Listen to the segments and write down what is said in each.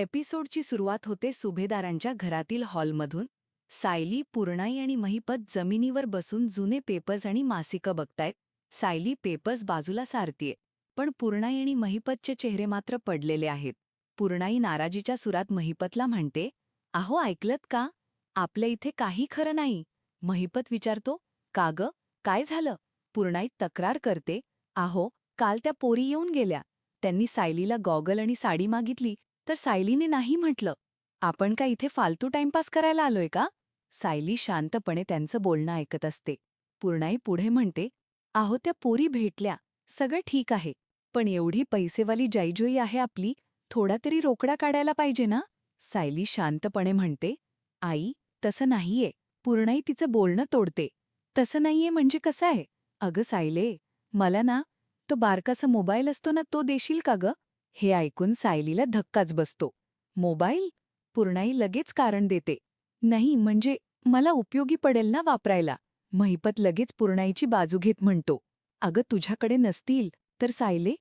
एपिसोडची सुरुवात होते सुभेदारांच्या घरातील हॉलमधून. सायली पूर्णाई आणि महिपत जमिनीवर बसून जुने पेपर्स आणि मासिकं बघतायत. सायली पेपर्स बाजूला सारतीये पण पूर्णाई आणि महिपतचे चेहरे मात्र पडलेले आहेत. पूर्णाई नाराजीच्या सुरात महिपतला म्हणते अहो ऐकलत का? आपल्या इथे काही खरं नाही. महिपत विचारतो का ग? काय झालं? पूर्णाई तक्रार करते आहो काल त्या पोरी येऊन गेल्या. त्यांनी सायलीला गॉगल आणि साडी मागितली. तर सायलीने नाही म्हटलं. आपण का इथे फालतू टाइमपास करायला आलोय का? सायली शांतपणे त्यांचं बोलणं ऐकत असते. पूर्णाई पुढे म्हणते आहो त्या पोरी भेटल्या. सगळं ठीक आहे. पण एवढी पैसेवाली जाईजोई आहे आपली. थोडा तरी रोकडा काढायला पाहिजे ना? सायली शांतपणे म्हणते आई तसं नाहीये. पूर्णाई तिचं बोलणं तोडते. तसं नाहीये म्हणजे कसं आहे? अगं सायले मला ना तो बारकासा मोबाईल असतो ना तो देशील का गं? हे ऐकून सायलीला धक्काच बसतो. मोबाईल? पूर्णाई लगेच कारण देते. नाही म्हणजे मला उपयोगी पडेल ना वापरायला. महिपत लगेच पूर्णाईची बाजू घेत म्हणतो. अगं तुझ्याकडे नसतील तर सायले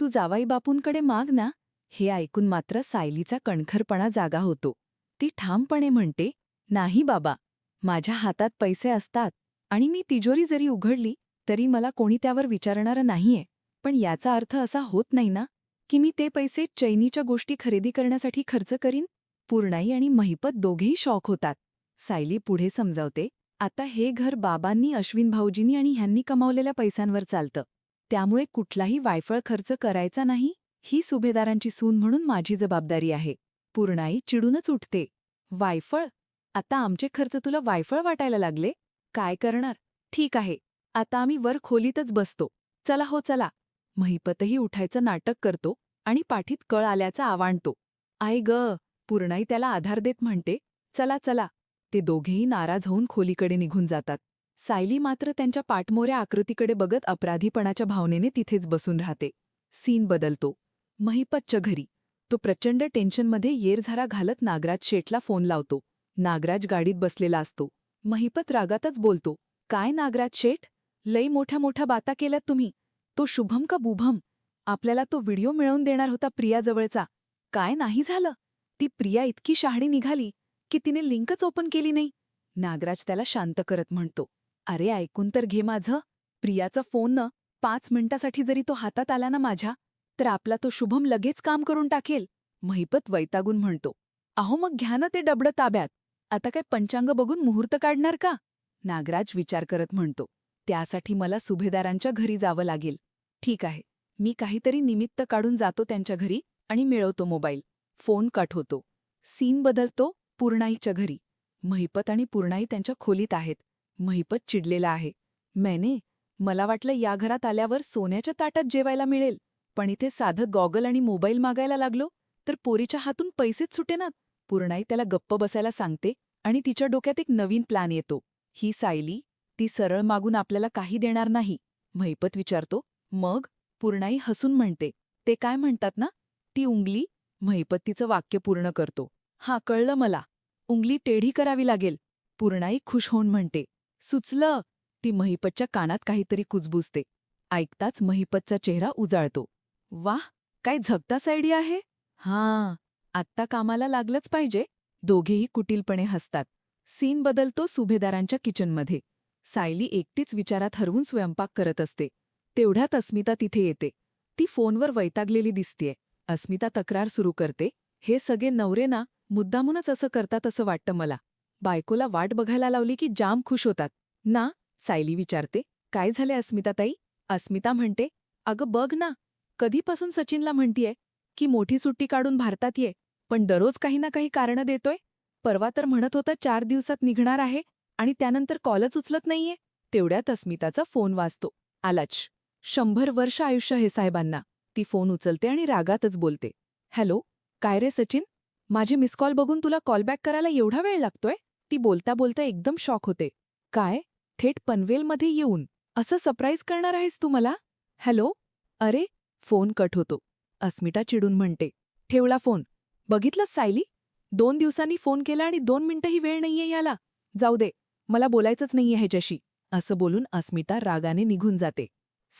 तू जावाई बापूंकडे माग ना. हे ऐकून मात्र सायलीचा कणखरपणा जागा होतो. ती ठामपणे म्हणते नाही बाबा माझ्या हातात पैसे असतात आणि मी तिजोरी जरी उघडली तरी मला कोणी त्यावर विचारणारं नाहीये. पण याचा अर्थ असा होत नाही ना? की मी ते पैसे चैनीच्या गोष्टी खरेदी करण्यासाठी खर्च करीन? पूर्णाई आणि महिपत दोघेही शॉक होतात. सायली पुढे समजावते आता हे घर बाबांनी अश्विन भाऊजींनी आणि ह्यांनी कमावलेल्या पैशांवर चालतं. त्यामुळे कुठलाही वायफळ खर्च करायचा नाही. ही सुभेदारांची सून म्हणून माझी जबाबदारी आहे. पूर्णाई चिडूनच उठते. वायफळ? आता आमचे खर्च तुला वायफळ वाटायला लागले? काय करणार? ठीक आहे. आता आम्ही वर खोलीतच बसतो. चला हो चला. महिपतही उठायचं नाटक करतो आणि पाठीत कळ आल्याचा आवाणतो. आय ग पूर्णाई त्याला आधार देत म्हणते चला चला. ते दोघेही नाराज होऊन खोलीकडे निघून जातात. सायली मात्र त्यांच्या पाठमोऱ्या आकृतीकडे बघत अपराधीपणाच्या भावनेने तिथेच बसून राहते. सीन बदलतो. महिपतच्या घरी. तो प्रचंड टेन्शनमध्ये येरझारा घालत नागराज शेठला फोन लावतो. नागराज गाडीत बसलेला असतो. महिपत रागातच बोलतो काय नागराज शेठ? लई मोठ्या मोठ्या बाता केल्यात तुम्ही. तो शुभम का बुभम? आपल्याला तो व्हिडिओ मिळवून देणार होता प्रियाजवळचा. काय नाही झालं? ती प्रिया इतकी शहाणी निघाली की तिने लिंकच ओपन केली नाही. नागराज त्याला शांत करत म्हणतो अरे ऐकून तर घे माझं. प्रियाचा फोन न पाच मिनिटासाठी जरी तो हातात आला ना माझ्या तर आपला तो शुभम लगेच काम करून टाकेल. महिपत वैतागून म्हणतो अहो मग घ्या ना ते डबडं ताब्यात. आता काय पंचांग बघून मुहूर्त काढणार का? नागराज विचार करत म्हणतो त्यासाठी मला सुभेदारांच्या घरी जावं लागेल. ठीक आहे. मी काहीतरी निमित्त काढून जातो त्यांच्या घरी आणि मिळवतो मोबाईल. फोन कट होतो. सीन बदलतो पूर्णाईच्या घरी. महिपत आणि पूर्णाई त्यांच्या खोलीत आहेत. महिपत चिडलेला आहे. मैने मला वाटलं या घरात आल्यावर सोन्याच्या ताटात जेवायला मिळेल. पण इथे साधं गॉगल आणि मोबाईल मागायला लागलो तर पोरीच्या हातून पैसेच सुटेनात. पूर्णाई त्याला गप्प बसायला सांगते आणि तिच्या डोक्यात एक नवीन प्लॅन येतो. ही सायली ती सरळ मागून आपल्याला काही देणार नाही. महिपत विचारतो मग पूर्णाई हसून म्हणते ते काय म्हणतात ना? ती उंगली महिपतीचं वाक्य पूर्ण करतो. हा कळलं मला. उंगली टेढी करावी लागेल. पूर्णाई खुश होऊन म्हणते सुचलं. ती महिपतच्या कानात काहीतरी कुजबुजते. ऐकताच महिपतचा चेहरा उजाळतो. वाह! काय झगतास आयडिया आहे? हां आत्ता कामाला लागलंच पाहिजे. दोघेही कुटीलपणे हसतात. सीन बदलतो सुभेदारांच्या किचनमध्ये. सायली एकटीच विचारात हरवून स्वयंपाक करत असते. तेवढ्यात अस्मिता तिथे येते. ती फोनवर वैतागलेली दिसतेय. अस्मिता तक्रार सुरू करते. हे सगळे नवरे ना मुद्दामूनच असं करतात असं वाटतं मला. बायकोला वाट बघायला लावली की जाम खुश होतात. ना सायली विचारते. काय झाले अस्मिताताई अस्मिता म्हणते. अगं बघ ना कधीपासून सचिनला म्हणतीये की मोठी सुट्टी काढून भारतात ये पण दररोज काही ना काही कारणं देतोय. परवा तर म्हणत होता चार दिवसात निघणार आहे आणि त्यानंतर कॉलच उचलत नाहीये. तेवढ्यात अस्मिताचा फोन वाजतो. आलाच. शंभर वर्ष आयुष्य हे साहेबांना. ती फोन उचलते आणि रागातच बोलते. हॅलो काय रे सचिन? माझे मिस कॉल बघून तुला कॉलबॅक करायला एवढा वेळ लागतोय? ती बोलता बोलता एकदम शॉक होते. काय? थेट पनवेलमध्ये येऊन? असं सरप्राईज करणार आहेस तू मला? हॅलो? अरे फोन कट होतो. अस्मिता चिडून म्हणते. ठेवला फोन. बघितलंस सायली? दोन दिवसांनी फोन केला आणि दोन मिनिटंही वेळ नाहीये याला. जाऊ दे. मला बोलायचंच नाहीये ह्याच्याशी. असं बोलून अस्मिता रागाने निघून जाते.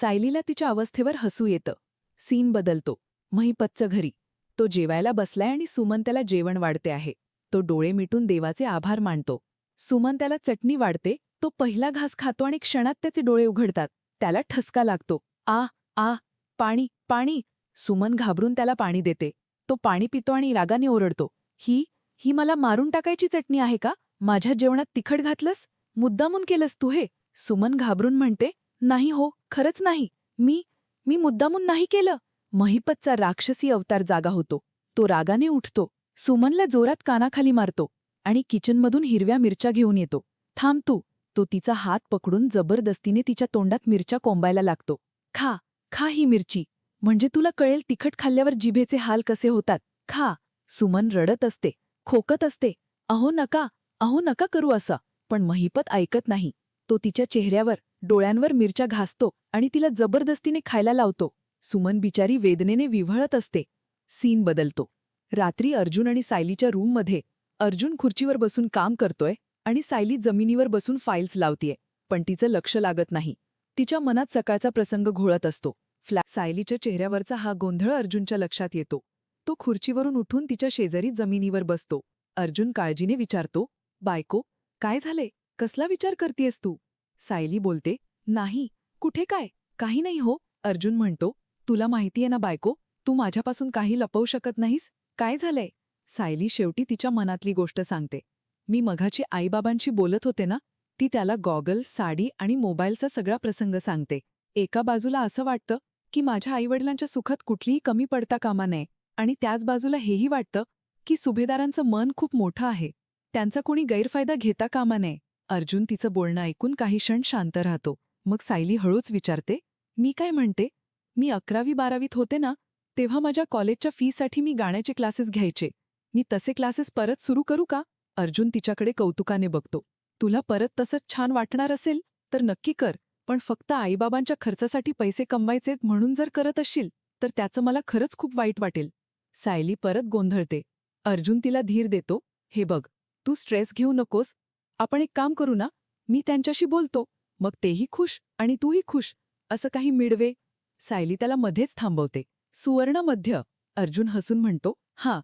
सायलीला तिच्या अवस्थेवर हसू येतं. सीन बदलतो. महिपतचं घरी. तो जेवायला बसलाय आणि सुमन त्याला जेवण वाढते आहे. तो डोळे मिटून देवाचे आभार मानतो. सुमन त्याला चटणी वाढते तो पहिला घास खातो आणि क्षणात त्याचे डोळे उघडतात. त्याला ठसका लागतो. आ आ पाणी पाणी. सुमन घाबरून त्याला पाणी देते. तो पाणी पितो आणि रागाने ओरडतो. ही ही मला मारून टाकायची चटणी आहे का? माझ्या जेवणात तिखट घातलंस? मुद्दामून केलंस तू हे? सुमन घाबरून म्हणते नाही हो खरंच नाही. मी मी मुद्दामून नाही केलं. महिपतचा राक्षसी अवतार जागा होतो. तो रागाने उठतो. सुमनला जोरात कानाखाली मारतो आणि किचनमधून हिरव्या मिरच्या घेऊन येतो. थांब तू. तो तिचा हात पकडून जबरदस्तीने तिच्या तोंडात मिरच्या कोंबायला लागतो. खा खा ही मिरची. म्हणजे तुला कळेल तिखट खाल्ल्यावर जिभेचे हाल कसे होतात. खा. सुमन रडत असते. खोकत असते. अहो नका अहो नका करू असं. पण महिपत ऐकत नाही. तो तिच्या चेहऱ्यावर डोळ्यांवर मिरच्या घासतो आणि तिला जबरदस्तीने खायला लावतो. सुमन बिचारी वेदनेने विव्हळत असते. सीन बदलतो. रात्री अर्जुन आणि सायलीच्या रूममध्ये. अर्जुन खुर्चीवर बसून काम करतोय आणि सायली जमिनीवर बसून फाईल्स लावतीये पण तिचं लक्ष लागत नाही. तिच्या मनात सकाळचा प्रसंग घोळत असतो. फ्लॅ सायलीच्या चेहऱ्यावरचा हा गोंधळ अर्जुनच्या लक्षात येतो. तो खुर्चीवरून उठून तिच्या शेजारी जमिनीवर बसतो. अर्जुन काळजीने विचारतो बायको काय झाले कसला विचार करतीयस तू? सायली बोलते नाही कुठे काय? काही नाही हो. अर्जुन म्हणतो तुला माहितीये ना बायको तू माझ्यापासून काही लपवू शकत नाहीस? काय झालंय? सायली शेवटी तिच्या मनातली गोष्ट सांगते. मी मघाची आईबाबांशी बोलत होते ना ती त्याला गॉगल साडी आणि मोबाईलचा सगळा प्रसंग सांगते. एका बाजूला असं वाटतं की माझ्या आईवडिलांच्या सुखात कुठलीही कमी पडता कामा नये आणि त्याच बाजूला हेही वाटतं की सुभेदारांचं मन खूप मोठं आहे. त्यांचा कोणी गैरफायदा घेता कामा नये. अर्जुन तिचं बोलणं ऐकून काही क्षण शांत राहतो. मग सायली हळूच विचारते मी काय म्हणते? मी अकरावी बारावीत होते ना तेव्हा माझ्या कॉलेजच्या फीसाठी मी गाण्याचे क्लासेस घ्यायचे. मी तसे क्लासेस परत सुरू करू का? अर्जुन तिच्याकडे कौतुकाने बघतो. तुला परत तसंच छान वाटणार असेल तर नक्की कर पण फक्त आईबाबांच्या खर्चासाठी पैसे कमवायचेत म्हणून जर करत असशील तर त्याचं मला खरंच खूप वाईट वाटेल. सायली परत गोंधळते. अर्जुन तिला धीर देतो हे बघ तू स्ट्रेस घेऊ नकोस आपण एक काम करू ना मी त्यांच्याशी बोलतो मग तेही खुश आणि तूही खुश असं काही मिळवे सायली त्याला मध्येच थांबवते. सुवर्ण मध्य. अर्जुन हसून म्हणतो हां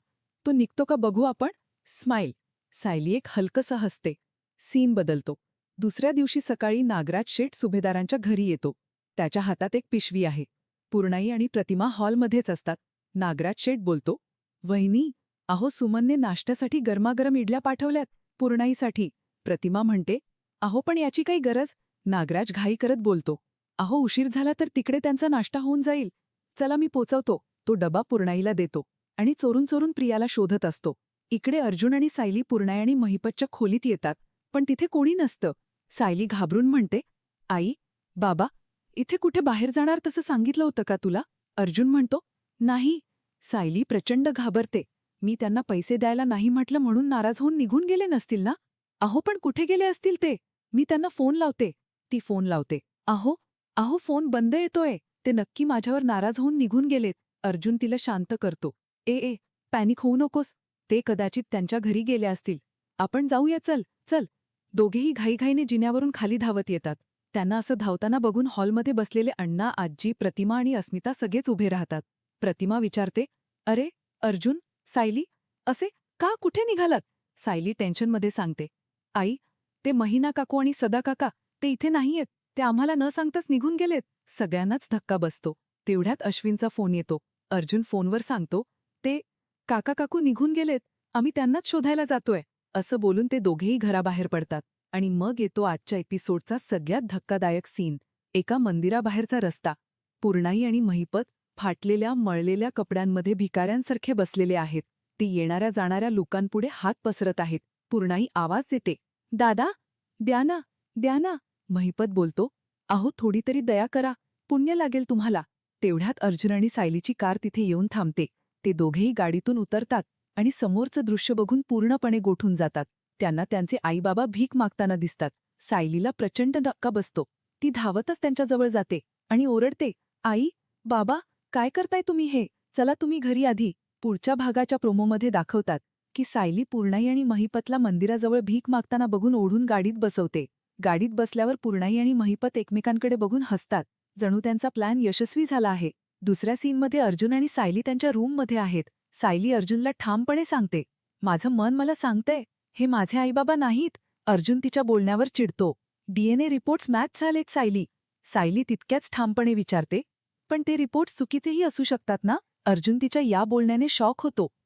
तो निघतो का बघू आपण? स्माईल. सायली एक हलकसं हसते. सीन बदलतो. दुसऱ्या दिवशी सकाळी नागराज शेठ सुभेदारांच्या घरी येतो. त्याच्या हातात एक पिशवी आहे. पूर्णाई आणि प्रतिमा हॉलमध्येच असतात. नागराज शेठ बोलतो वहिनी अहो सुमनने नाश्त्यासाठी गरमागरम इडल्या पाठवल्यात. पूर्णाईसाठी प्रतिमा म्हणते अहो पण याची काही गरज? नागराज घाई करत बोलतो. अहो उशीर झाला तर तिकडे त्यांचा नाश्ता होऊन जाईल. चला मी पोचवतो. तो डबा पूर्णाईला देतो आणि चोरून चोरून प्रियाला शोधत असतो. इकडे अर्जुन आणि सायली पूर्णाई आणि महिपतच्या खोलीत येतात पण तिथे कोणी नसतं. सायली घाबरून म्हणते आई बाबा इथे कुठे बाहेर जाणार तसं सांगितलं होतं का तुला? अर्जुन म्हणतो नाही. सायली प्रचंड घाबरते. मी त्यांना पैसे द्यायला नाही म्हटलं म्हणून नाराज होऊन निघून गेले नसतील ना? अहो पण कुठे गेले असतील ते? मी त्यांना फोन लावते. ती फोन लावते. अहो अहो फोन बंद येतोय. ते नक्की माझ्यावर नाराज होऊन निघून गेलेत. अर्जुन तिला शांत करतो. ए ए पॅनिक होऊ नकोस. ते कदाचित त्यांच्या घरी गेले असतील. आपण जाऊया चल चल. दोघेही घाईघाईने जिन्यावरून खाली धावत येतात. त्यांना असं धावताना बघून हॉलमध्ये बसलेले अण्णा आजी प्रतिमा आणि अस्मिता सगळेच उभे राहतात. प्रतिमा विचारते अरे अर्जुन सायली असे का कुठे निघालात? सायली टेन्शनमध्ये सांगते आई ते महिना काकू आणि सदा काका ते इथे नाहीयेत. ते आम्हाला न सांगताच निघून गेलेत. सगळ्यांनाच धक्का बसतो. तेवढ्यात अश्विनचा फोन येतो. अर्जुन फोनवर सांगतो ते काका काकू निघून गेलेत. आम्ही त्यांनाच शोधायला जातोय. असं बोलून ते दोघेही घराबाहेर पडतात. आणि मग येतो आजच्या एपिसोडचा सगळ्यात धक्कादायक सीन. एका मंदिराबाहेरचा रस्ता. पूर्णाई आणि महिपत फाटलेल्या मळलेल्या कपड्यांमध्ये भिकाऱ्यांसारखे बसलेले आहेत. ती येणाऱ्या जाणाऱ्या लोकांपुढे हात पसरत आहेत. पूर्णाई आवाज देते. दादा द्या ना द्या ना. महिपत बोलतो. अहो थोडी तरी दया करा. पुण्य लागेल तुम्हाला. तेवढ्यात अर्जुन आणि सायलीची कार तिथे येऊन थांबते. ते दोघेही गाडीतून उतरतात आणि समोरचं दृश्य बघून पूर्णपणे गोठून जातात. त्यांना त्यांचे आईबाबा भीक मागताना दिसतात. सायलीला प्रचंड धक्का बसतो. ती धावतच त्यांच्याजवळ जाते आणि ओरडते आई बाबा काय करताय तुम्ही हे? चला तुम्ही घरी आधी. पुढच्या भागाच्या प्रोमोमध्ये दाखवतात. की सायली पूर्णाई आणि महिपतला मंदिराजवळ भीक मागताना बघून ओढून गाडीत बसवते. गाडीत बसल्यावर पूर्णाई आणि महिपत एकमेकांकडे बघून हसतात. जणू त्यांचा प्लॅन यशस्वी झाला आहे. दुसऱ्या सीनमध्ये अर्जुन आणि सायली त्यांच्या रूममध्ये आहेत. सायली अर्जुनला ठामपणे सांगते माझं मन मला सांगतंय हे माझे आईबाबा नाहीत. अर्जुन तिच्या बोलण्यावर चिडतो. डीएनए रिपोर्ट्स मॅच झालेत सायली. सायली तितक्याच ठामपणे विचारते पण ते रिपोर्ट्स चुकीचेही असू शकतात ना? अर्जुन तिच्या या बोलण्याने शॉक होतो.